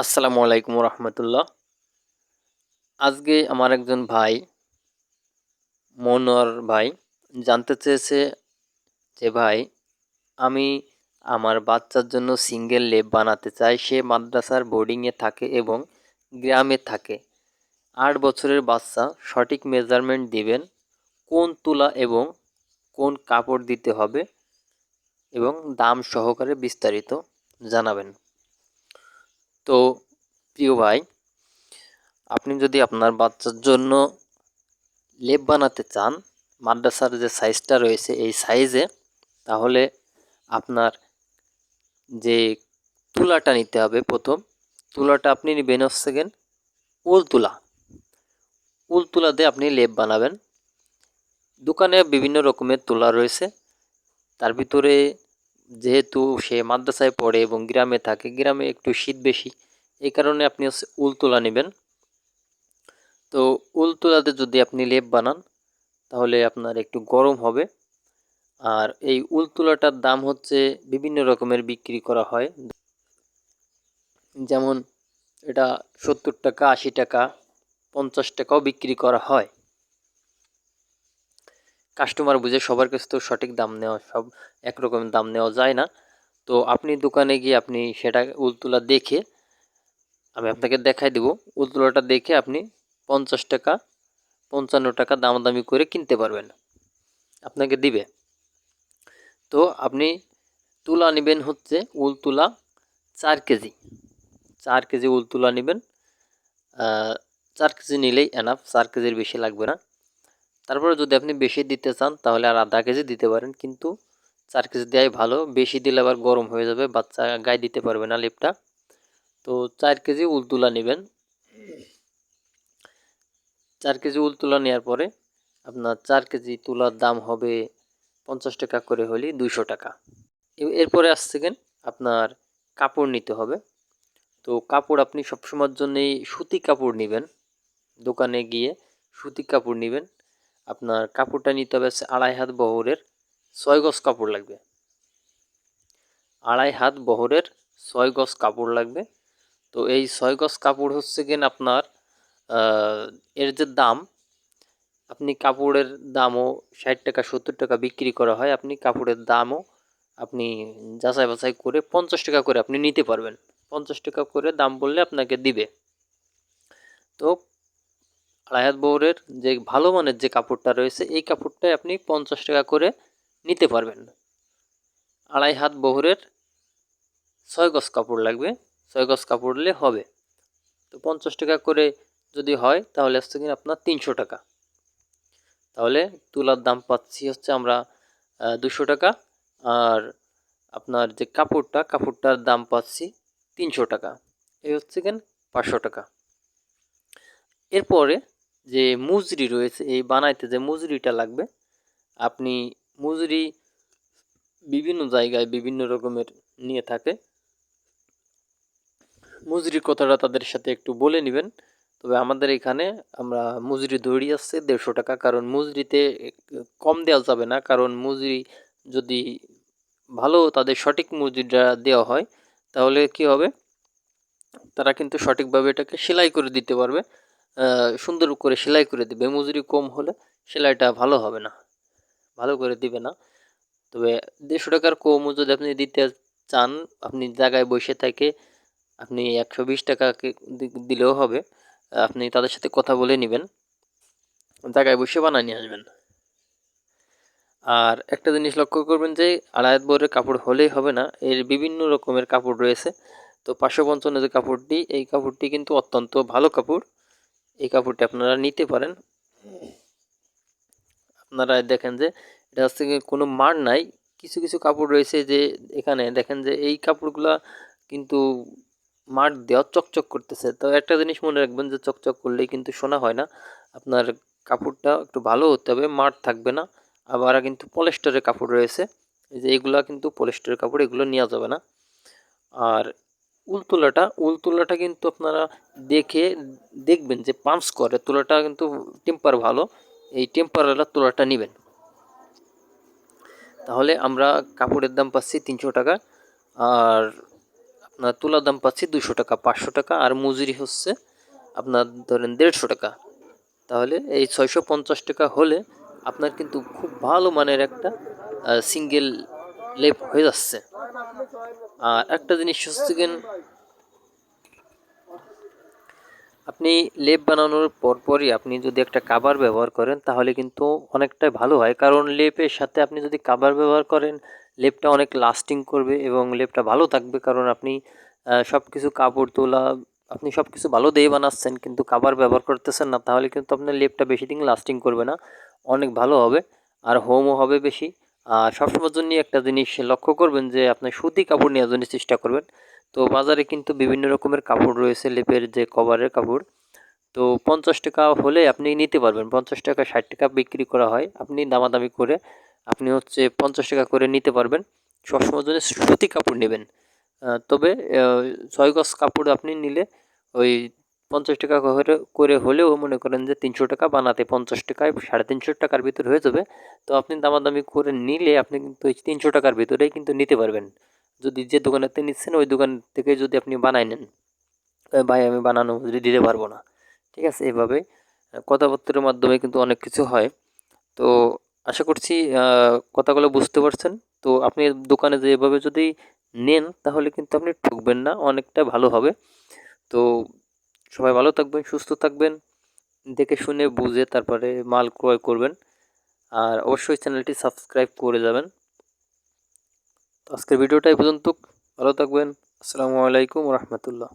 আসসালামু আলাইকুম রহমতুল্লাহ। আজকে আমার একজন ভাই, মনোয়ার ভাই, জানতে চেয়েছে যে ভাই, আমি আমার বাচ্চার জন্য সিঙ্গেল লেপ বানাতে চাই। সে মাদ্রাসার বোর্ডিংয়ে থাকে এবং গ্রামে থাকে। আট বছরের বাচ্চা, সঠিক মেজারমেন্ট দিবেন, কোন তুলা এবং কোন কাপড় দিতে হবে এবং দাম সহকারে বিস্তারিত জানাবেন। তো প্রিয় ভাই, আপনি যদি আপনার বাচ্চার জন্য লেপ বানাতে চান, মাদ্রাসার যে সাইজটা রয়েছে এই সাইজে, তাহলে আপনার যে তুলাটা নিতে হবে প্রথম, তুলাটা আপনি নেবেন হচ্ছে উল তুলা। উল তুলা দিয়ে আপনি লেপ বানাবেন। দোকানে বিভিন্ন রকমের তুলা রয়েছে। তার ভিতরে যেহেতু সে মাদ্রাসায় পড়ে এবং গ্রামে থাকে, গ্রামে একটু শীত বেশি, এই কারণে আপনি হচ্ছে উল তোলা নেবেন। তো উল তোলাতে যদি আপনি লেপ বানান, তাহলে আপনার একটু গরম হবে। আর এই উল তোলাটার দাম হচ্ছে বিভিন্ন রকমের বিক্রি করা হয়। যেমন এটা সত্তর টাকা, আশি টাকা, পঞ্চাশ টাকাও বিক্রি করা হয়। কাস্টমার বুঝে সবার কাছে তো সঠিক দাম নেওয়া, সব একরকম দাম নেওয়া যায় না। তো আপনি দোকানে গিয়ে আপনি সেটা উলতুলা দেখে আমি আপনাকে দেখাই দেব। উলতুলাটা দেখে আপনি পঞ্চাশ টাকা, পঞ্চান্ন টাকা দামাদামি করে কিনতে পারবেন। আপনাকে দিবে। তো আপনি তুলা নেবেন হচ্ছে উল তুলা চার কেজি। চার কেজি উল তুলা নেবেন। চার কেজি নিলেই এনাফ চার কেজির বেশি লাগবে না। তারপরে যদি আপনি বেশি দিতে চান, তাহলে আর আধা কেজি দিতে পারেন। কিন্তু চার কেজি দেওয়াই ভালো। বেশি দিলে আবার গরম হয়ে যাবে, বাচ্চা গায়ে দিতে পারবে না লেপটা। তো চার কেজি উল তুলা নেবেন। চার কেজি উল তুলা নেওয়ার পরে আপনার চার কেজি তুলার দাম হবে পঞ্চাশ টাকা করে হলে দুইশো টাকা। এরপরে আসছে কেন? আপনার কাপড় নিতে হবে। তো কাপড় আপনি সবসময়ের জন্যেই সুতি কাপড় নেবেন। দোকানে গিয়ে সুতি কাপড় নেবেন। আপনার কাপড়টা নিতে হবে আড়াই হাত বহরের ছয় গজ কাপড় লাগবে। আড়াই হাত বহরের ছয় গজ কাপড় লাগবে। তো এই ছয় গজ কাপড় হচ্ছে কিনা আপনার এর যে দাম, আপনি কাপড়ের দামও ষাট টাকা, সত্তর টাকা বিক্রি করা হয়। আপনি কাপড়ের দামও আপনি যাচাই বাছাই করে পঞ্চাশ টাকা করে আপনি নিতে পারবেন। পঞ্চাশ টাকা করে দাম বললে আপনাকে দিবে। তো হাত বহরের যে ভালো মানের যে কাপড়টা রয়েছে, এই কাপড়টাই আপনি পঞ্চাশ টাকা করে নিতে পারবেন। আড়াই হাত বহরের ছয় গজ কাপড় লাগবে, ছয় গজ কাপড় নিলে হবে। তো পঞ্চাশ টাকা করে যদি হয়, তাহলে আসছে কিনা আপনার তিনশো টাকা। তাহলে তুলার দাম পাচ্ছি হচ্ছে আমরা দুশো টাকা, আর আপনার যে কাপড়টা, কাপড়টার দাম পাচ্ছি তিনশো টাকা। এই হচ্ছে কেন পাঁচশো টাকা। এরপরে যে মুজরি রয়েছে, এই বানাইতে যে মুজরিটা লাগবে, আপনি মুজরি বিভিন্ন জায়গায় বিভিন্ন রকমের নিয়ে থাকে। মজুরির কথাটা তাদের সাথে একটু বলে নেবেন। তবে আমাদের এখানে আমরা মজুরি দৌড়ি আসছে দেড়শো টাকা, কারণ মজুরিতে কম দেওয়া যাবে না, কারণ মজুরি যদি ভালো তাদের সঠিক মজুরিটা দেওয়া হয়, তাহলে কি হবে? তারা কিন্তু সঠিকভাবে এটাকে সেলাই করে দিতে পারবে। সুন্দর করে সেলাই করে দেবে। মজুরি কম হলে সেলাইটা ভালো হবে না, ভালো করে দিবে না। তবে দেড়শো টাকার কম যদি আপনি দিতে চান, আপনি জায়গায় বসে থাকে আপনি একশো বিশ টাকাকে দিলেও হবে। আপনি তাদের সাথে কথা বলে নেবেন, জায়গায় বসে বানিয়ে নিয়ে আসবেন। আর একটা জিনিস লক্ষ্য করবেন যে আড়ায়াত বরের কাপড় হলেই হবে না, এর বিভিন্ন রকমের কাপড় রয়েছে। তো পাঁচশো পঞ্চান্ন যে কাপড়টি, এই কাপড়টি কিন্তু অত্যন্ত ভালো কাপড়। এই কাপড়টি আপনারা নিতে পারেন। আপনারা দেখেন যে এটা হচ্ছে কোনো মার নাই, কিছু কিছু কাপড় রয়েছে যে এখানে দেখেন যে এই কাপড়গুলা কিন্তু মার দেওয়া চকচক করতেছে। তো একটা জিনিস মনে রাখবেন যে চকচক করলেই কিন্তু শোনা হয় না। আপনার কাপড়টা একটু ভালো হতে হবে, মার থাকবে না। আবার কিন্তু পলেস্টারের কাপড় রয়েছে। এই যে এগুলা কিন্তু পলেস্টারের কাপড়, এগুলো নেওয়া যাবে না। আর উল তোলাটা উল কিন্তু আপনারা দেখে দেখবেন যে পাম্পস করে তোলাটা কিন্তু টেম্পার ভালো, এই টেম্পারওয়ালা তোলাটা নেবেন। তাহলে আমরা কাপড়ের দাম পাচ্ছি তিনশো টাকা, আর আপনার তোলা দাম পাচ্ছি দুশো টাকা, পাঁচশো টাকা, আর মজুরি হচ্ছে আপনার ধরেন দেড়শো টাকা। তাহলে এই ছয়শো পঞ্চাশ টাকা হলে আপনার কিন্তু খুব ভালো মানের একটা সিঙ্গেল লেপ হয়ে যাচ্ছে। আর একটা জিনিস গেন আপনি লেপ বানানোর পরপরই আপনি যদি একটা কাবার ব্যবহার করেন, তাহলে কিন্তু অনেকটাই ভালো হয়। কারণ লেপের সাথে আপনি যদি কাবার ব্যবহার করেন, লেপটা অনেক লাস্টিং করবে এবং লেপটা ভালো থাকবে। কারণ আপনি সব কিছু কাপড় তোলা, আপনি সব কিছু ভালো দিয়ে বানাচ্ছেন কিন্তু কাবার ব্যবহার করতেছেন না, তাহলে কিন্তু আপনার লেপটা বেশি দিন লাস্টিং করবে না। অনেক ভালো হবে, আর হোমও হবে বেশি। সবসময়ের জন্য একটা জিনিস লক্ষ্য করবেন যে, আপনি সুতি কাপড় নেওয়ার জন্য চেষ্টা করবেন। তো বাজারে কিন্তু বিভিন্ন রকমের কাপড় রয়েছে, লেপের যে কভারের কাপড়। তো পঞ্চাশ টাকা হলে আপনি নিতে পারবেন। পঞ্চাশ টাকা, ষাট টাকা বিক্রি করা হয়। আপনি দামাদামি করে আপনি হচ্ছে পঞ্চাশ টাকা করে নিতে পারবেন। সবসময়ের জন্য সুতি কাপড় নেবেন। তবে ছয় গজ কাপড় আপনি নিলে ওই পঞ্চাশ টাকা করে হলেও মনে করেন যে তিনশো টাকা বানাতে পঞ্চাশ টাকায় সাড়ে তিনশো টাকার ভিতরে হয়ে যাবে। তো আপনি দামাদামি করে নিলে আপনি কিন্তু ওই তিনশো টাকার ভিতরেই কিন্তু নিতে পারবেন। যদি যে দোকানেতে নিচ্ছেন, ওই দোকান থেকে যদি আপনি বানাই নেন ভাই আমি বানানো যদি দিতে পারব না। ঠিক আছে, এভাবে কথাবার্তার মাধ্যমে কিন্তু অনেক কিছু হয়। তো আশা করছি কথাগুলো বুঝতে পারছেন। তো আপনি দোকানে যে এভাবে যদি নেন, তাহলে কিন্তু আপনি ঠকবেন না, অনেকটা ভালো হবে। তো সবাই ভালো থাকবেন, সুস্থ থাকবেন, দেখে শুনে বুঝে তারপরে মাল ক্রয় করবেন। আর অবশ্যই চ্যানেলটি সাবস্ক্রাইব করে যাবেন। আজকের ভিডিওটা এই পর্যন্ত। ভালো থাকবেন। আসসালামু আলাইকুম রহমতুল্লাহ।